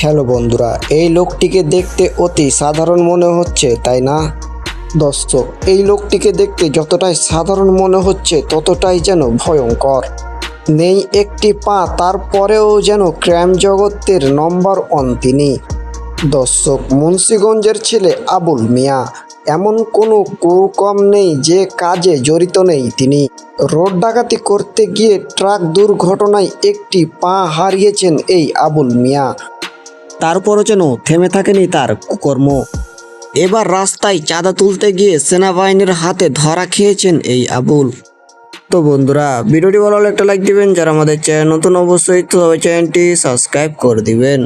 Hello বন্ধুরা, এই লোকটিকে দেখতে অতি সাধারণ মনে হচ্ছে, তাই না? দর্শক এই লোকটিকে দেখতে যতটাই সাধারণ মনে হচ্ছে, ততটাই যেন ভয়ঙ্কর। নেই একটি পা, তারপরেও যেন ক্র্যাম জগতের নম্বর ওয়ান তিনি। দর্শক, মুন্সীগঞ্জের ছেলে আবুল মিয়া। এমন কোনো কুকম নেই যে কাজে জড়িত নেই তিনি। রোড ডাকাতি করতে গিয়ে ট্রাক দুর্ঘটনায় একটি পা হারিয়েছেন এই আবুল মিয়া। তারপরও যেন থেমে থাকেনি তার কুকর্ম। এবার রাস্তায় চাঁদা তুলতে গিয়ে সেনাবাহিনীর হাতে ধরা খেয়েছেন এই আবুল। তো বন্ধুরা, ভিডিওটি ভালো একটা লাইক দিবেন। যারা আমাদের চ্যানেল নতুন, অবশ্যই তো চ্যানেলটি সাবস্ক্রাইব করে দিবেন।